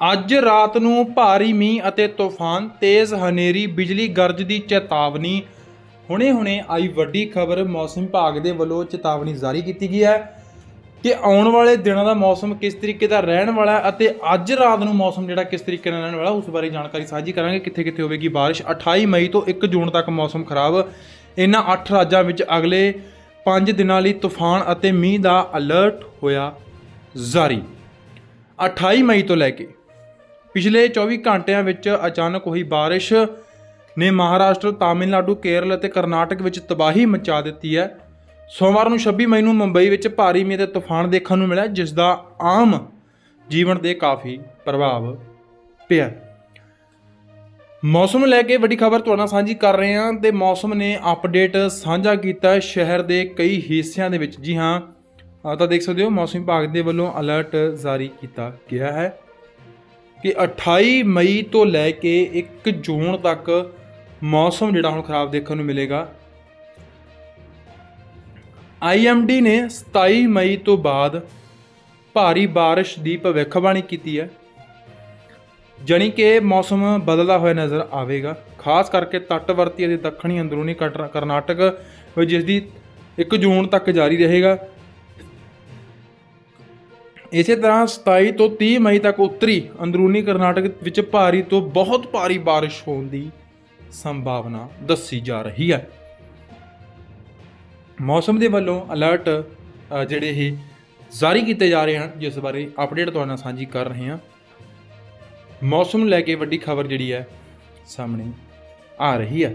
ਅੱਜ ਰਾਤ ਨੂੰ ਭਾਰੀ ਮੀਂਹ ਅਤੇ ਤੂਫਾਨ, ਤੇਜ਼ ਹਨੇਰੀ, ਬਿਜਲੀ ਗਰਜ ਦੀ ਚੇਤਾਵਨੀ। ਹੁਣੇ-ਹੁਣੇ ਆਈ ਵੱਡੀ ਖਬਰ, ਮੌਸਮ ਵਿਭਾਗ ਦੇ ਵੱਲੋਂ ਚੇਤਾਵਨੀ ਜਾਰੀ ਕੀਤੀ ਗਈ ਹੈ ਕਿ ਆਉਣ ਵਾਲੇ ਦਿਨਾਂ ਦਾ ਮੌਸਮ ਕਿਸ ਤਰੀਕੇ ਦਾ ਰਹਿਣ ਵਾਲਾ ਹੈ ਅਤੇ ਅੱਜ ਰਾਤ ਨੂੰ ਮੌਸਮ ਜਿਹੜਾ ਕਿਸ ਤਰੀਕੇ ਨਾਲ ਰਹਿਣ ਵਾਲਾ, ਉਸ ਬਾਰੇ ਜਾਣਕਾਰੀ ਸਾਂਝੀ ਕਰਾਂਗੇ। ਕਿੱਥੇ-ਕਿੱਥੇ ਹੋਵੇਗੀ ਬਾਰਿਸ਼? 28 ਮਈ ਤੋਂ 1 ਜੂਨ ਤੱਕ ਮੌਸਮ ਖਰਾਬ। ਇਹਨਾਂ 8 ਰਾਜਾਂ ਵਿੱਚ ਅਗਲੇ 5 ਦਿਨਾਂ ਲਈ ਤੂਫਾਨ ਅਤੇ ਮੀਂਹ ਦਾ ਅਲਰਟ ਹੋਇਆ ਜਾਰੀ। 28 ਮਈ ਤੋਂ ਲੈ ਕੇ ਪਿਛਲੇ 24 ਘੰਟਿਆਂ ਵਿੱਚ ਅਚਾਨਕ ਹੋਈ ਬਾਰਿਸ਼ ਨੇ ਮਹਾਰਾਸ਼ਟਰ, ਤਾਮਿਲਨਾਡੂ, ਕੇਰਲ ਅਤੇ ਕਰਨਾਟਕ ਵਿੱਚ ਤਬਾਹੀ ਮਚਾ ਦਿੱਤੀ ਹੈ। ਸੋਮਵਾਰ ਨੂੰ 26 ਮਈ ਨੂੰ ਮੁੰਬਈ ਵਿੱਚ ਭਾਰੀ ਮੀਂਹ ਅਤੇ ਤੂਫਾਨ ਦੇਖਣ ਨੂੰ ਮਿਲਿਆ ਜਿਸ ਦਾ ਆਮ ਜੀਵਨ ਤੇ ਕਾਫੀ ਪ੍ਰਭਾਵ ਪਿਆ। ਮੌਸਮ ਲੈ ਕੇ ਵੱਡੀ ਖਬਰ ਤੁਹਾਡੇ ਨਾਲ ਸਾਂਝੀ ਕਰ ਰਹੇ ਹਾਂ ਤੇ ਮੌਸਮ ਨੇ ਅਪਡੇਟ ਸਾਂਝਾ ਕੀਤਾ ਸ਼ਹਿਰ ਦੇ ਕਈ ਹਿੱਸਿਆਂ ਦੇ ਵਿੱਚ ਜੀ ਹਾਂ ਤਾਂ ਦੇਖ ਸਕਦੇ ਹੋ ਮੌਸਮ ਵਿਭਾਗ ਦੇ ਵੱਲੋਂ ਅਲਰਟ ਜਾਰੀ ਕੀਤਾ ਗਿਆ ਹੈ ਕਿ 28 ਮਈ ਤੋਂ ਲੈ ਕੇ 1 ਜੂਨ ਤੱਕ ਮੌਸਮ ਜਿਹੜਾ ਹੁਣ ਖਰਾਬ ਦੇਖਣ ਨੂੰ ਮਿਲੇਗਾ। ਆਈਐਮਡੀ ਨੇ 27 ਮਈ ਤੋਂ ਬਾਅਦ ਭਾਰੀ ਬਾਰਿਸ਼ ਦੀ ਭਵਿੱਖਬਾਣੀ ਕੀਤੀ ਹੈ। ਜਾਣੀ ਕਿ ਮੌਸਮ ਬਦਲਦਾ ਹੋਇਆ ਨਜ਼ਰ ਆਵੇਗਾ। ਖਾਸ ਕਰਕੇ ਤੱਟਵਰਤੀ ਅਤੇ ਦੱਖਣੀ ਅੰਦਰੂਨੀ ਕਟਰ- ਕਰਨਾਟਕ ਵਿੱਚ ਜਿਸ ਦੀ 1 ਜੂਨ ਤੱਕ ਜਾਰੀ ਰਹੇਗਾ। ਇਸੇ ਤਰ੍ਹਾਂ 27 ਤੋਂ 30 ਮਈ ਤੱਕ ਉੱਤਰੀ ਅੰਦਰੂਨੀ ਕਰਨਾਟਕ ਵਿੱਚ ਭਾਰੀ ਤੋਂ ਬਹੁਤ ਭਾਰੀ ਬਾਰਿਸ਼ ਹੋਣ ਦੀ ਸੰਭਾਵਨਾ ਦੱਸੀ ਜਾ ਰਹੀ ਹੈ। ਮੌਸਮ ਦੇ ਵੱਲੋਂ ਅਲਰਟ ਜਿਹੜੇ ਇਹ ਜਾਰੀ ਕੀਤੇ ਜਾ ਰਹੇ ਹਨ, ਜਿਸ ਬਾਰੇ ਅਪਡੇਟ ਤੁਹਾਡੇ ਨਾਲ ਸਾਂਝੀ ਕਰ ਰਹੇ ਹਾਂ। ਮੌਸਮ ਨੂੰ ਲੈ ਕੇ ਵੱਡੀ ਖਬਰ ਜਿਹੜੀ ਹੈ, ਸਾਹਮਣੇ ਆ ਰਹੀ ਹੈ।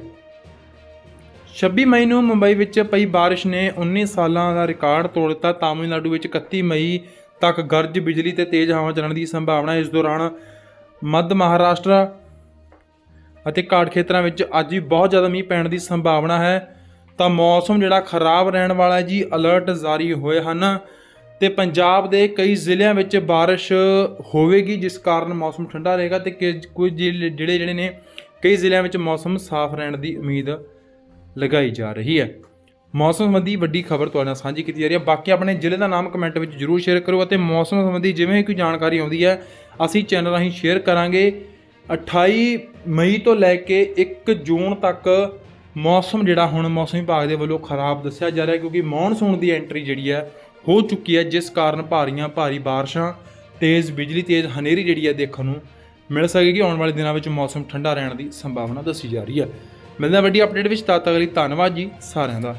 26 ਮਈ ਨੂੰ ਮੁੰਬਈ ਵਿੱਚ ਪਈ ਬਾਰਿਸ਼ ਨੇ 19 ਸਾਲਾਂ ਦਾ ਰਿਕਾਰਡ ਤੋੜ ਦਿੱਤਾ। ਤਾਮਿਲਨਾਡੂ ਵਿੱਚ 31 ਮਈ ਤੱਕ ਗਰਜ ਬਿਜਲੀ ਤੇ ਤੇਜ਼ ਹਵਾ ਚੱਲਣ ਦੀ ਸੰਭਾਵਨਾ ਇਸ ਦੌਰਾਨ ਮੱਧ ਮਹਾਰਾਸ਼ਟਰ ਅਤੇ ਘਾਟ ਖੇਤਰਾਂ ਵਿੱਚ ਅੱਜ ਵੀ ਬਹੁਤ ਜ਼ਿਆਦਾ ਮੀਂਹ ਪੈਣ ਦੀ ਸੰਭਾਵਨਾ ਹੈ। ਤਾਂ ਮੌਸਮ ਜਿਹੜਾ ਖਰਾਬ ਰਹਿਣ ਵਾਲਾ ਹੈ ਜੀ ਅਲਰਟ ਜਾਰੀ ਹੋਏ ਹਨ ਤੇ ਪੰਜਾਬ ਦੇ ਕਈ ਜ਼ਿਲ੍ਹਿਆਂ ਵਿੱਚ ਬਾਰਿਸ਼ ਹੋਵੇਗੀ, ਜਿਸ ਕਾਰਨ ਮੌਸਮ ਠੰਡਾ ਰਹੇਗਾ ਤੇ ਕਿ- ਕੁਝ ਜ਼ਿਲ੍ਹੇ- ਜਿਹੜੇ ਜਿਹੜੇ ਨੇ ਕਈ ਜ਼ਿਲ੍ਹਿਆਂ ਵਿੱਚ ਮੌਸਮ ਸਾਫ਼ ਰਹਿਣ ਦੀ ਉਮੀਦ ਲਗਾਈ ਜਾ ਰਹੀ ਹੈ। ਮੌਸਮ ਸੰਬੰਧੀ ਵੱਡੀ ਖਬਰ ਤੁਹਾਡੇ ਨਾਲ ਸਾਂਝੀ ਕੀਤੀ ਜਾ ਰਹੀ ਹੈ। ਬਾਕੀ ਆਪਣੇ ਜ਼ਿਲ੍ਹੇ ਦਾ ਨਾਮ ਕਮੈਂਟ ਵਿੱਚ ਜਰੂਰ ਸ਼ੇਅਰ ਕਰੋ ਅਤੇ ਮੌਸਮ ਸੰਬੰਧੀ ਜਿਵੇਂ ਕੋਈ ਜਾਣਕਾਰੀ ਆਉਂਦੀ ਹੈ, ਅਸੀਂ ਚੈਨਲ ਰਾਹੀਂ ਸ਼ੇਅਰ ਕਰਾਂਗੇ। 28 ਮਈ ਤੋਂ ਲੈ ਕੇ 1 ਜੂਨ ਤੱਕ ਮੌਸਮ ਜਿਹੜਾ ਹੁਣ ਮੌਸਮ ਵਿਭਾਗ ਦੇ ਵੱਲੋਂ ਖਰਾਬ ਦੱਸਿਆ ਜਾ ਰਿਹਾ ਕਿਉਂਕਿ ਮੌਨਸੂਨ ਦੀ ਐਂਟਰੀ ਜਿਹੜੀ ਹੈ, ਹੋ ਚੁੱਕੀ ਹੈ, ਜਿਸ ਕਾਰਨ ਭਾਰੀਆਂ ਭਾਰੀ ਬਾਰਿਸ਼ਾਂ, ਤੇਜ਼ ਬਿਜਲੀ, ਤੇਜ਼ ਹਨੇਰੀ ਜਿਹੜੀ ਹੈ ਦੇਖਣ ਨੂੰ ਮਿਲ ਸਕੇਗੀ। ਆਉਣ ਵਾਲੇ ਦਿਨਾਂ ਵਿੱਚ ਮੌਸਮ ਠੰਡਾ ਰਹਿਣ ਦੀ ਸੰਭਾਵਨਾ ਦੱਸੀ ਜਾ ਰਹੀ ਹੈ। ਮਿਲਦਾ ਵੱਡੀ ਅਪਡੇਟ ਵਿੱਚ। ਤਦ ਤੱਕ ਲਈ ਧੰਨਵਾਦ ਜੀ ਸਾਰਿਆਂ ਦਾ।